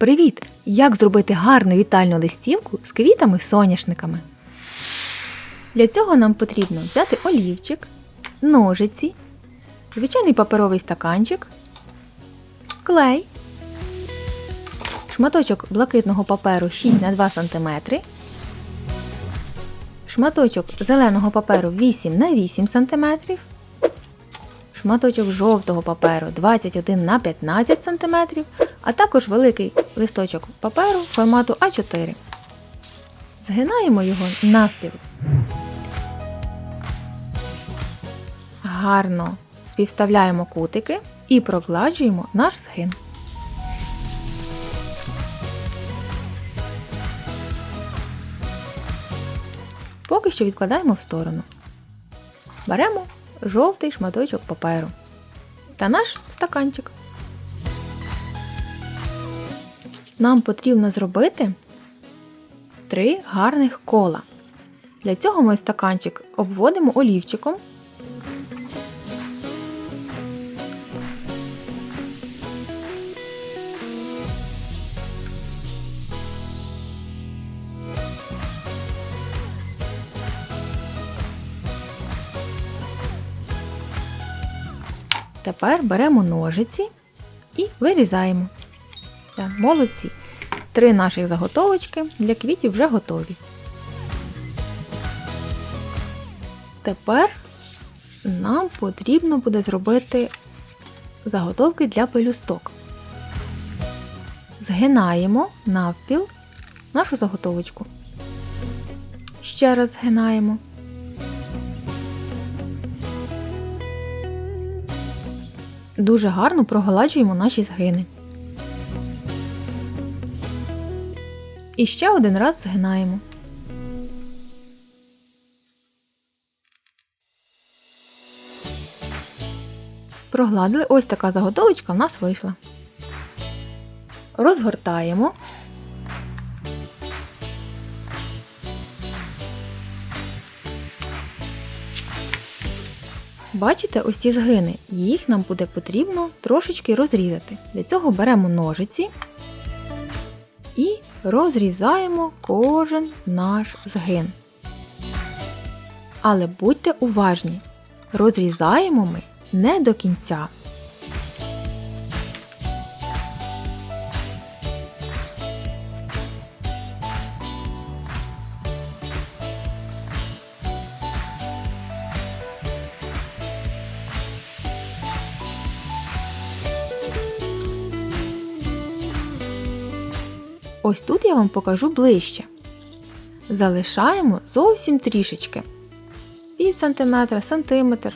Привіт! Як зробити гарну вітальну листівку з квітами-соняшниками? Для цього нам потрібно взяти олівчик, ножиці, звичайний паперовий стаканчик, клей, шматочок блакитного паперу 6 на 2 см, шматочок зеленого паперу 8 на 8 см, шматочок жовтого паперу 21 на 15 см, а також великий листочок паперу формату А4. Згинаємо його навпіл. Гарно співставляємо кутики і прогладжуємо наш згин. Поки що відкладаємо в сторону. Беремо жовтий шматочок паперу та наш стаканчик. Нам потрібно зробити три гарних кола. Для цього ми стаканчик обводимо олівчиком. Тепер беремо ножиці і вирізаємо. Так, молодці. Три наших заготовочки для квітів вже готові. Тепер нам потрібно буде зробити заготовки для пелюсток. Згинаємо навпіл нашу заготовочку. Ще раз згинаємо. Дуже гарно прогладжуємо наші згини. І ще один раз згинаємо. Прогладили, ось така заготовочка в нас вийшла. Розгортаємо. Бачите ось ці згини, їх нам буде потрібно трошечки розрізати. Для цього беремо ножиці розрізаємо кожен наш згин. Але будьте уважні, розрізаємо ми не до кінця. Ось тут я вам покажу ближче. Залишаємо зовсім трішечки. Пів сантиметра, сантиметр.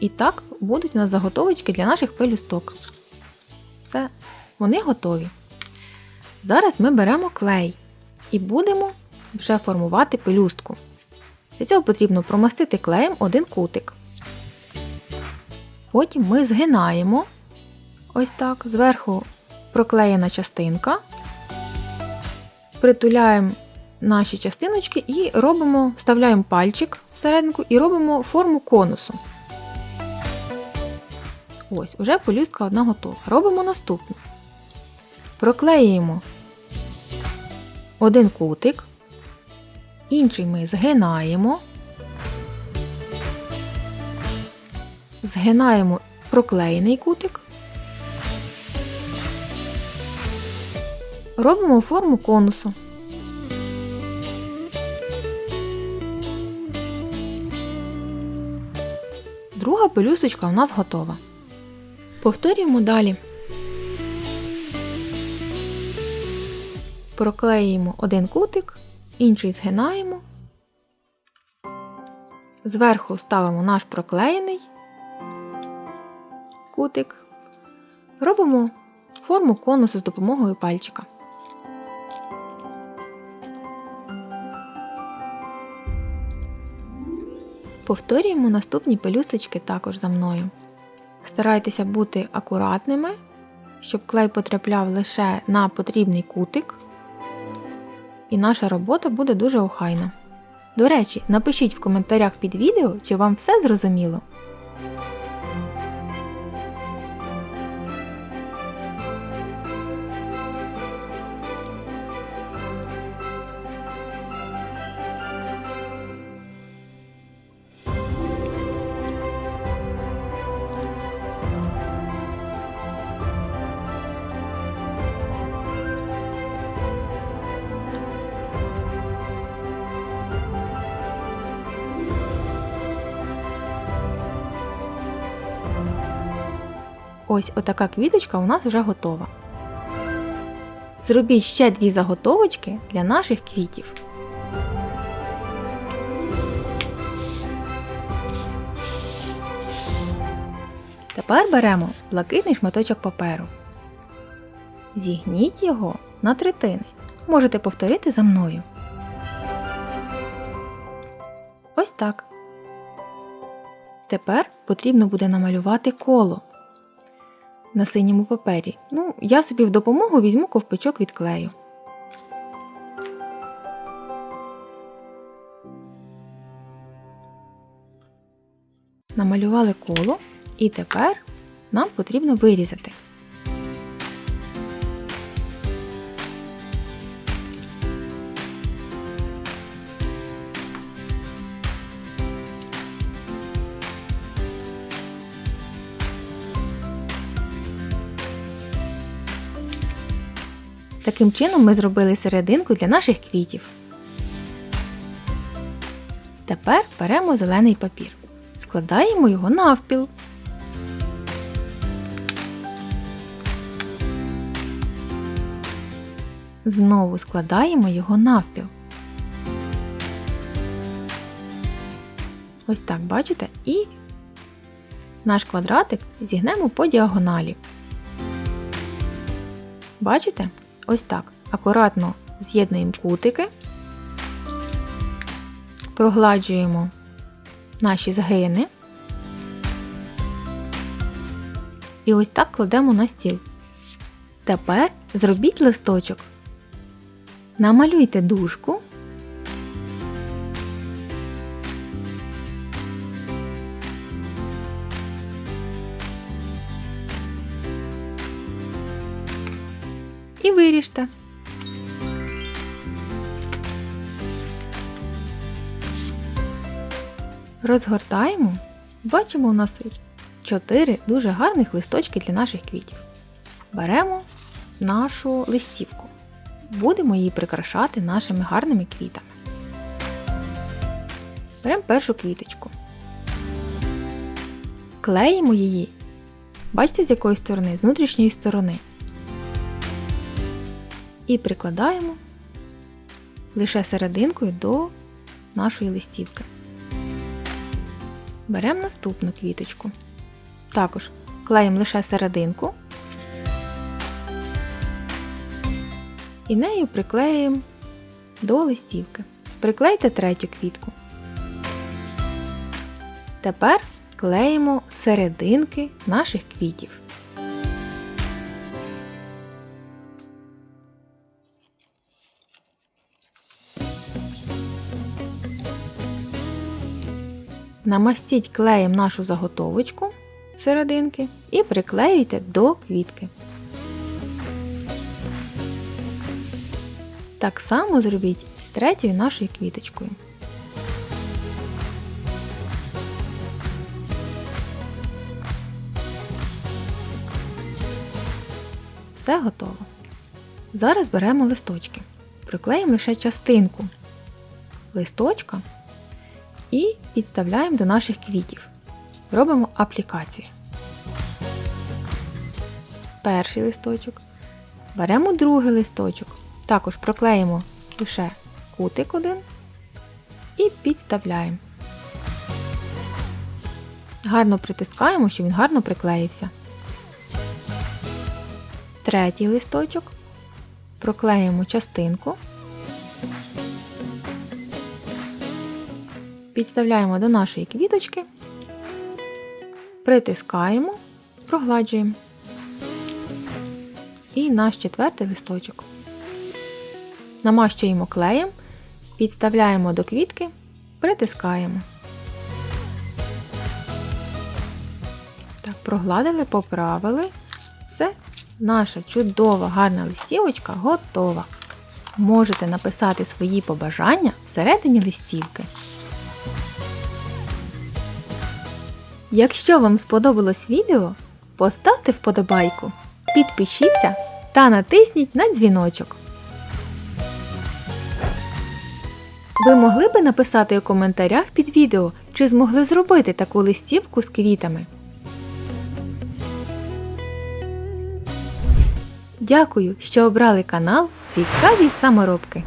І так будуть у нас заготовочки для наших пелюсток. Все, вони готові. Зараз ми беремо клей і будемо вже формувати пелюстку. Для цього потрібно промастити клеєм один кутик. Потім ми згинаємо ось так, зверху проклеєна частинка, притуляємо наші частиночки і робимо, вставляємо пальчик всерединку і робимо форму конусу. Ось, уже пелюстка одна готова. Робимо наступну. Проклеюємо один кутик, інший ми згинаємо, згинаємо проклеєний кутик, робимо форму конусу. Друга пелюсточка у нас готова. Повторюємо далі. Проклеїмо один кутик, інший згинаємо. Зверху ставимо наш проклеєний кутик. Робимо форму конусу з допомогою пальчика. Повторюємо наступні пелюсточки також за мною. Старайтеся бути акуратними, щоб клей потрапляв лише на потрібний кутик, і наша робота буде дуже охайна. До речі, напишіть в коментарях під відео, чи вам все зрозуміло. Ось отака квіточка у нас вже готова. Зробіть ще дві заготовочки для наших квітів. Тепер беремо блакитний шматочок паперу. Зігніть його на третини. Можете повторити за мною. Ось так. Тепер потрібно буде намалювати коло на синьому папері. Ну, я собі в допомогу візьму ковпачок від клею. Намалювали коло і тепер нам потрібно вирізати. Таким чином ми зробили серединку для наших квітів. Тепер беремо зелений папір. Складаємо його навпіл. Знову складаємо його навпіл. Ось так, бачите? І наш квадратик зігнемо по діагоналі. Бачите? Ось так. Акуратно з'єднуємо кутики, прогладжуємо наші згини. І ось так кладемо на стіл. Тепер зробіть листочок. Намалюйте дужку. Розгортаємо. Бачимо, у нас 4 дуже гарних листочки для наших квітів. Беремо нашу листівку. Будемо її прикрашати нашими гарними квітами. Беремо першу квіточку. Клеїмо її. Бачите, з якої сторони? З внутрішньої сторони. І прикладаємо лише серединкою до нашої листівки. Беремо наступну квіточку. Також клеїмо лише серединку і нею приклеїмо до листівки. Приклейте третю квітку. Тепер клеїмо серединки наших квітів. Намастіть клеєм нашу заготовочку серединки і приклеюйте до квітки. Так само зробіть з третьою нашою квіточкою. Все готово. Зараз беремо листочки. Приклеїмо лише частинку листочка і підставляємо до наших квітів. Робимо аплікацію. Перший листочок. Беремо другий листочок. Також проклеїмо лише кутик один і підставляємо. Гарно притискаємо, щоб він гарно приклеївся. Третій листочок. Проклеїмо частинку. Підставляємо до нашої квіточки, притискаємо, прогладжуємо. І наш четвертий листочок. Намащуємо клеєм, підставляємо до квітки, притискаємо. Так, прогладили, поправили. Все, наша чудова гарна листівочка готова. Можете написати свої побажання всередині листівки. Якщо вам сподобалось відео, поставте вподобайку, підпишіться та натисніть на дзвіночок. Ви могли би написати у коментарях під відео, чи змогли зробити таку листівку з квітами. Дякую, що обрали канал Цікаві саморобки.